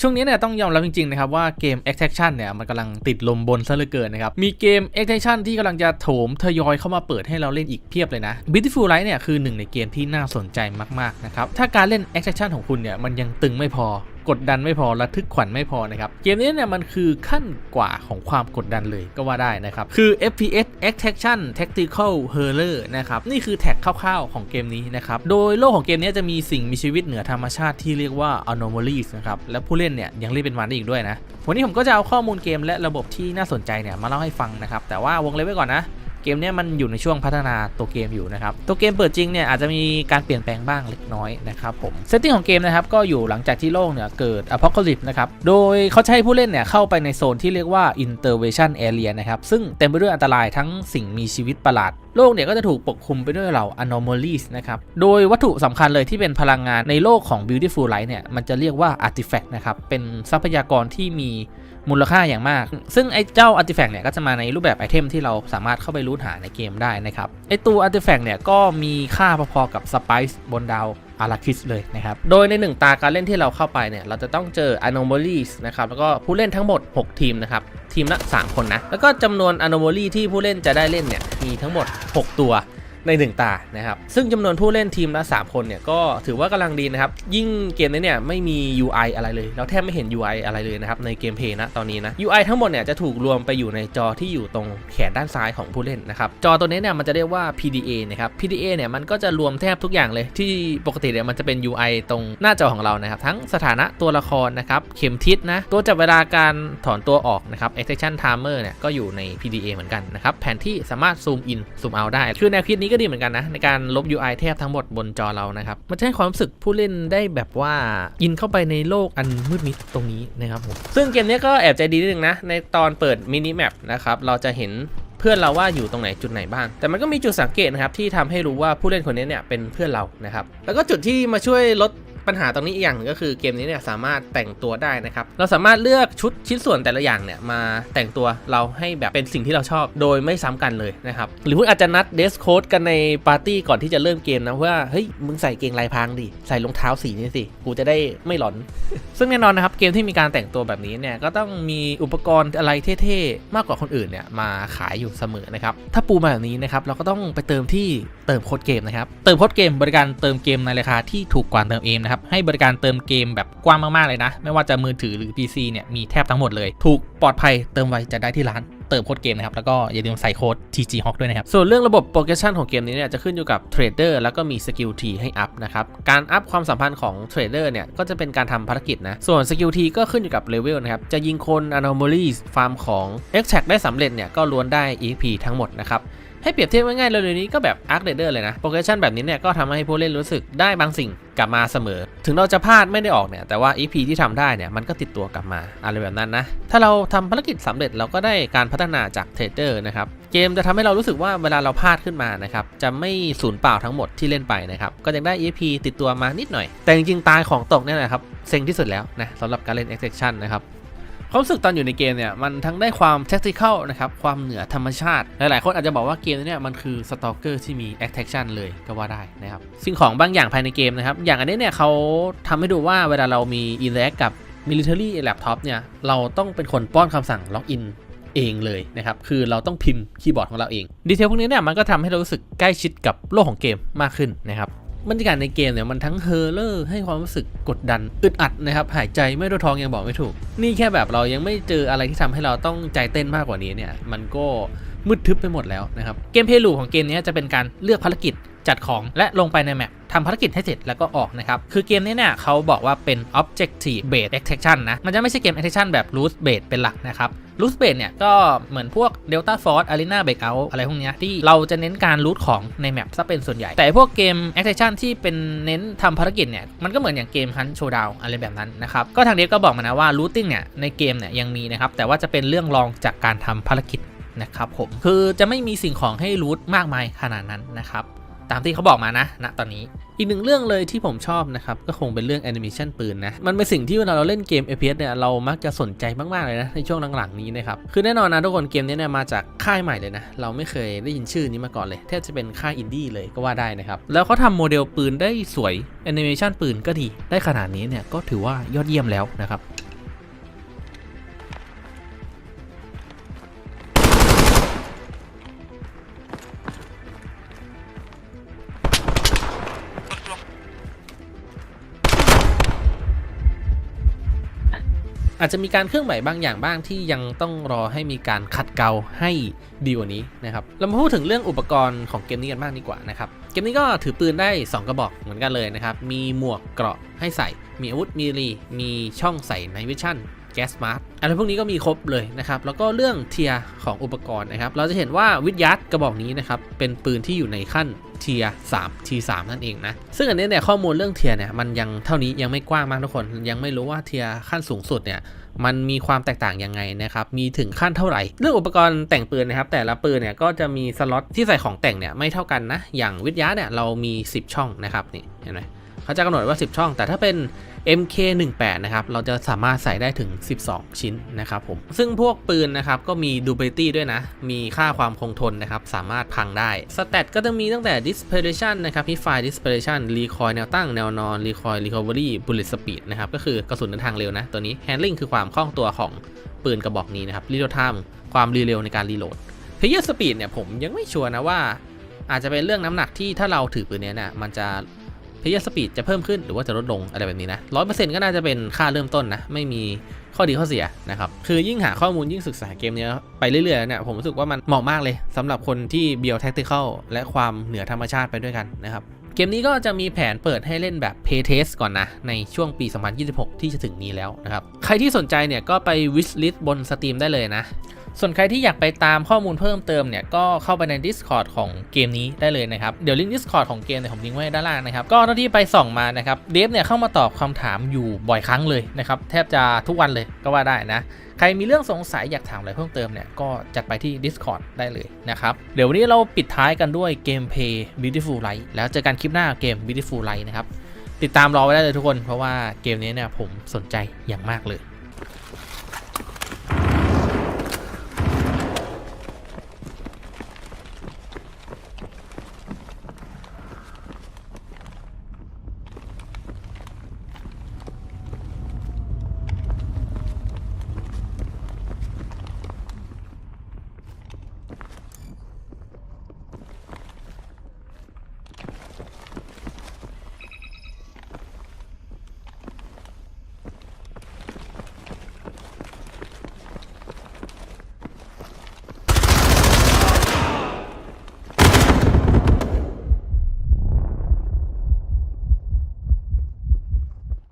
ช่วงนี้เนี่ยต้องยอมรับจริงๆนะครับว่าเกม Extraction เนี่ยมันกำลังติดลมบนซะเหลือเกินนะครับ มีเกม Extraction ที่กำลังจะโถมทยอยเข้ามาเปิดให้เราเล่นอีกเพียบเลยนะ Beautiful Light เนี่ยคือหนึ่งในเกมที่น่าสนใจมากๆนะครับถ้าการเล่น Extraction ของคุณเนี่ยมันยังตึงไม่พอกดดันไม่พอระทึกขวัญไม่พอนะครับเกมนี้เนี่ยมันคือขั้นกว่าของความกดดันเลยก็ว่าได้นะครับคือ FPS Extraction Tactical Horror นะครับนี่คือแท็กคร่าวๆของเกมนี้นะครับโดยโลกของเกมนี้จะมีสิ่งมีชีวิตเหนือธรรมชาติที่เรียกว่า Anomalies นะครับและผู้เล่นเนี่ยยังเรียกเป็นมันได้อีกด้วยนะวันนี้ผมก็จะเอาข้อมูลเกมและระบบที่น่าสนใจเนี่ยมาเล่าให้ฟังนะครับแต่ว่าวงเล็บไว้ก่อนนะ เกมนี้มันอยู่ในช่วงพัฒนาตัวเกมอยู่นะครับ ตัวเกมเปิดจริงเนี่ยอาจจะมีการเปลี่ยนแปลงบ้างเล็กน้อยนะครับผมเซตติ้งของเกมนะครับก็อยู่หลังจากที่โลกเนี่ยเกิดอพ o c a l y p s e นะครับ โดยเขาใช้ผู้เล่นเนี่ยเข้าไปในโซนที่เรียกว่า intervention area นะครับ ซึ่งเต็มไปด้วยอันตรายทั้งสิ่งมีชีวิตประหลาดโลกเนี่ยก็จะถูกปกคลุมไปด้วยเหล่า anomalies นะครับ โดยวัตถุสำคัญเลยที่เป็นพลังงานในโลกของ beautiful light เนี่ย มันจะเรียกว่า artifact นะครับ เป็นทรัพยากรที่มีมูลค่าอย่างมาก ซึ่งไอ้เจ้าอาร์ติแฟกต์เนี่ยก็จะมาในรูปแบบไอเทมที่เราสามารถเข้าไปรูทหาในเกมได้นะครับ ไอตัวอาร์ติแฟกต์เนี่ยก็มีค่าพอๆกับสไปซ์บนดาวอาราคิสเลยนะครับ โดยในหนึ่งตาการเล่นที่เราเข้าไปเนี่ย เราจะต้องเจอ anomalies นะครับ แล้วก็ผู้เล่นทั้งหมด 6 ทีมนะครับ ทีมละ 3 คนนะ แล้วก็จำนวนอ n o m a l y ที่ผู้เล่นจะได้เล่นเนี่ย มีทั้งหมด 6 ตัว ใน 1 ตานะครับ ซึ่งจำนวนผู้เล่นทีมละ 3 คนเนี่ยก็ถือว่ากำลังดีนะครับ ยิ่งเกมนี้เนี่ยไม่มี UI อะไรเลย เราแทบไม่เห็น UI อะไรเลยนะครับในเกมเพย์นะตอนนี้นะ UI ทั้งหมดเนี่ยจะถูกรวมไปอยู่ในจอที่อยู่ตรงแขนด้านซ้ายของผู้เล่นนะครับ จอตัวนี้เนี่ยมันจะเรียกว่า PDA นะครับ PDA เนี่ยมันก็จะรวมแทบทุกอย่างเลย ที่ปกติเนี่ยมันจะเป็น UI ตรงหน้าจอของเรานะครับ ทั้งสถานะตัวละครนะครับเข็มทิศนะตัวจับเวลาการถอนตัวออกนะครับ Action timer เนี่ยก็อยู่ใน PDA เหมือนกันนะครับแผนที่สามารถซูมอินซูมเอาได้คือแนวคิดนี้ก็ดีเหมือนกันนะ ในการลบ UI แทบทั้งหมดบนจอเรานะครับ มันจะให้ความรู้สึกผู้เล่นได้แบบว่าอินเข้าไปในโลกอันมืดมิดตรงนี้นะครับผมซึ่งเกมนี้ก็แอบใจดีนิดนึงนะ ในตอนเปิดมินิแมปนะครับเราจะเห็นเพื่อนเราว่าอยู่ตรงไหนจุดไหนบ้าง แต่มันก็มีจุดสังเกตนะครับที่ทำให้รู้ว่าผู้เล่นคนนี้เนี่ยเป็นเพื่อนเรานะครับแล้วก็จุดที่มาช่วยลด ปัญหาตรงนี้อีกอย่างหนึ่งก็คือเกมนี้เนี่ยสามารถแต่งตัวได้นะครับ เราสามารถเลือกชุดชิ้นส่วนแต่ละอย่างเนี่ยมาแต่งตัวเราให้แบบเป็นสิ่งที่เราชอบ โดยไม่ซ้ำกันเลยนะครับ หรือคุณอาจจะนัดเดสโค้ดกันในปาร์ตี้ก่อนที่จะเริ่มเกมนะว่าเฮ้ยมึงใส่เกงลายพรางดิใส่รองเท้าสีนี้สิกูจะได้ไม่หลอน ซึ่งแน่นอนนะครับเกมที่มีการแต่งตัวแบบนี้เนี่ยก็ต้องมีอุปกรณ์อะไรเท่ๆมากกว่าคนอื่นเนี่ยมาขายอยู่เสมอนะครับถ้าปูมาแบบนี้นะครับเราก็ต้องไปเติมที่เติมโค้ดเกมนะครับเติมโค้ดเกมบริการเติมเกมในราคาที่ถูกกว่าเติมเองนะครับให้บริการเติมเกมแบบกว้างมากๆเลยนะ ไม่ว่าจะมือถือหรือ PC เนี่ยมีแทบทั้งหมดเลย ถูกปลอดภัยเติมไวจะได้ที่ร้านเติมโค้ดเกมนะครับ แล้วก็อย่าลืมใส่โค้ด TG Hawk ด้วยนะครับ ส่วนเรื่องระบบโปรเกชันของเกมนี้เนี่ยจะขึ้นอยู่กับเทรดเดอร์แล้วก็มีสกิลทีให้อัพนะครับ การอัพความสัมพันธ์ของเทรดเดอร์เนี่ย ก็จะเป็นการทำภารกิจนะ ส่วนสกิลทีก็ขึ้นอยู่กับเลเวลนะครับ จะยิงคน anomalies ฟาร์มของ extract ได้สำเร็จเนี่ยก็ล้วนได้ EP ทั้งหมดนะครับ ให้เปรียบเทียบง่ายๆเร็วๆนี้ก็แบบ Arc Raider เลยนะโปรเกชันแบบนี้เนี่ยก็ทำให้ผู้เล่นรู้สึกได้บางสิ่งกลับมาเสมอ ถึงเราจะพลาดไม่ได้ออกเนี่ยแต่ว่า EP ที่ทำได้เนี่ยมันก็ติดตัวกลับมาอะไรแบบนั้นนะถ้าเราทำภารกิจสำเร็จเราก็ได้การพัฒนาจากเทรดเดอร์นะครับเกมจะทำให้เรารู้สึกว่าเวลาเราพลาดขึ้นมานะครับจะไม่สูญเปล่าทั้งหมดที่เล่นไปนะครับก็ยังได้ EP ติดตัวมานิดหน่อย แต่จริงๆตายของตกเนี่ยแหละครับเซ็งที่สุดแล้วนะสำหรับการเล่น Extraction นะครับ ความรู้สึกตอนอยู่ในเกมเนี่ยมันทั้งได้ความ tactical นะครับความเหนือธรรมชาติ หลายๆ คนอาจจะบอกว่าเกมนี้เนี่ยมันคือ stalker ที่มี attraction เลยก็ว่าได้นะครับสิ่งของบางอย่างภายในเกมนะครับอย่างอันนี้เนี่ยเขาทำให้ดูว่าเวลาเรามี interact กับ military laptop เนี่ยเราต้องเป็นคนป้อนคำสั่ง login เองเลยนะครับ คือเราต้องพิมพ์คีย์บอร์ดของเราเอง ดีเทลพวกนี้เนี่ยมันก็ทำให้เรารู้สึกใกล้ชิดกับโลกของเกมมากขึ้นนะครับ บรรยากาศในเกมเนี่ยมันทั้งเฮอร์เลอร์ให้ความรู้สึกกดดันอึดอัดนะครับหายใจไม่ทั่วท้องยังบอกไม่ถูก นี่แค่แบบเรายังไม่เจออะไรที่ทำให้เราต้องใจเต้นมากกว่านี้เนี่ยมันก็มืดทึบไปหมดแล้วนะครับเกมเพลย์ลูของเกมนี้จะเป็นการเลือกภารกิจจัดของและลงไปในแมปทำภารกิจให้เสร็จแล้วก็ออกนะครับ คือเกมนี้เนี่ยเขาบอกว่าเป็น objective based extraction นะ มันจะไม่ใช่เกม extraction แบบ root based เป็นหลักนะครับ รูทเบดเนี่ยก็เหมือนพวก Delta Force Arena Breakout อะไรพวกเนี้ยที่เราจะเน้นการรูทของในแมปซะเป็นส่วนใหญ่ แต่พวกเกม Action ที่เป็นเน้นทำภารกิจเนี่ยมันก็เหมือนอย่างเกม Hunt Showdown อะไรแบบนั้นนะครับก็ทางเดฟก็บอกมานะว่า Looting เนี่ยในเกมเนี่ยยังมีนะครับแต่ว่าจะเป็นเรื่องรองจากการทำภารกิจนะครับผมคือจะไม่มีสิ่งของให้รูทมากมายขนาดนั้นนะครับ ตามที่เขาบอกมานะณตอนนี้ อีกหนึ่งเรื่องเลยที่ผมชอบนะครับ ก็คงเป็นเรื่องแอนิเมชันปืนนะ มันเป็นสิ่งที่เวลาเราเล่นเกม FPS เนี่ยเรามักจะสนใจมาก ๆ เลยนะ ในช่วงหลัง ๆ นี้นะครับ คือแน่นอนนะทุกคนเกมนี้เนี่ยมาจากค่ายใหม่เลยนะ เราไม่เคยได้ยินชื่อนี้มาก่อนเลยแทบจะเป็นค่ายอินดี้เลยก็ว่าได้นะครับแล้วเขาทำโมเดลปืนได้สวยแอนิเมชันปืนก็ดีได้ขนาดนี้เนี่ยก็ถือว่ายอดเยี่ยมแล้วนะครับ อาจจะมีการเครื่องใหวบางอย่างบ้างที่ยังต้องรอให้มีการขัดเกลาให้ดีกว่านี้นะครับ เรามาพูดถึงเรื่องอุปกรณ์ของเกมนี้กันบ้างดีกว่านะครับ เกมนี้ก็ถือปืนได้ 2 กระบอกเหมือนกันเลยนะครับ มีหมวกเกราะให้ใส่ มีอาวุธ มีรี มีช่องใส่ในวิชั่น แก๊สมาร์ทอะไรพวกนี้ก็มีครบเลยนะครับ แล้วก็เรื่องเทียของอุปกรณ์นะครับ เราจะเห็นว่าวิทยัตกระบอกนี้นะครับ เป็นปืนที่อยู่ในขั้นเทียร์3 T3 นั่นเองนะ ซึ่งอันนี้เนี่ยข้อมูลเรื่องเทียเนี่ยมันยังเท่านี้ยังไม่กว้างมากทุกคน ยังไม่รู้ว่าเทียขั้นสูงสุดเนี่ยมันมีความแตกต่างยังไงนะครับ มีถึงขั้นเท่าไหร่ เรื่องอุปกรณ์แต่งปืนนะครับ แต่ละปืนเนี่ยก็จะมีสล็อตที่ใส่ของแต่งเนี่ยไม่เท่ากันนะ อย่างวิทยาเนี่ยเรามี 10 ช่องนะครับนี่เห็นไหมเขาจะกำหนดว่า 10 ช่อง แต่ถ้าเป็น MK18 นะครับเราจะสามารถใส่ได้ถึง 12 ชิ้นนะครับผมซึ่งพวกปืนนะครับก็มี durability ด้วยนะ มีค่าความคงทนนะครับสามารถพังได้สเตตก็จะมีตั้งแต่ dispersion นะครับ hipfire dispersion recoil แนวตั้งแนวนอน recoil recovery bullet speed นะครับก็คือกระสุนเดินทางเร็วนะตัวนี้ handling คือความคล่องตัวของปืนกระบอกนี้นะครับ reload time ความรีเร็วในการรีโหลด player speed เนี่ยผมยังไม่ชัวร์นะว่า อาจจะเป็นเรื่องน้ำหนักที่ถ้าเราถือปืนเนี้ยเนี่ยมันจะ เพย์สปีดจะเพิ่มขึ้นหรือว่าจะลดลงอะไรแบบนี้นะร้อยเปอร์เซ็นต์ก็น่าจะเป็นค่าเริ่มต้นนะ ไม่มีข้อดีข้อเสียนะครับ คือยิ่งหาข้อมูลยิ่งศึกษาเกมเนี้ยไปเรื่อยๆเนี่ยผมรู้สึกว่ามันเหมาะมากเลยสำหรับคนที่เบียวแท็กติคอลและความเหนือธรรมชาติไปด้วยกันนะครับเกมนี้ก็จะมีแผนเปิดให้เล่นแบบ Pay Test ก่อนนะ ในช่วงปี 2026 ที่จะถึงนี้แล้วนะครับ ใครที่สนใจเนี่ยก็ไป wish list บน Steam ได้เลยนะ ส่วนใครที่อยากไปตามข้อมูลเพิ่มเติมเนี่ยก็เข้าไปใน Discord ของเกมนี้ได้เลยนะครับ เดี๋ยวลิงก์ Discord ของเกมเนี่ยผมลิงก์ไว้ด้านล่างนะครับ ก็เท่าที่ไปส่องมานะครับเดฟเนี่ยเข้ามาตอบคำถามอยู่บ่อยครั้งเลยนะครับ แทบจะทุกวันเลยก็ว่าได้นะใครมีเรื่องสงสัยอยากถามอะไรเพิ่มเติมเนี่ยก็จัดไปที่ Discord ได้เลยนะครับ เดี๋ยววันนี้เราปิดท้ายกันด้วยเกมเพย์ Beautiful Light แล้วเจอกันคลิปหน้าเกม Beautiful Light นะครับติดตามรอไว้ได้เลยทุกคนเพราะว่าเกมนี้เนี่ยผมสนใจอย่างมากเลย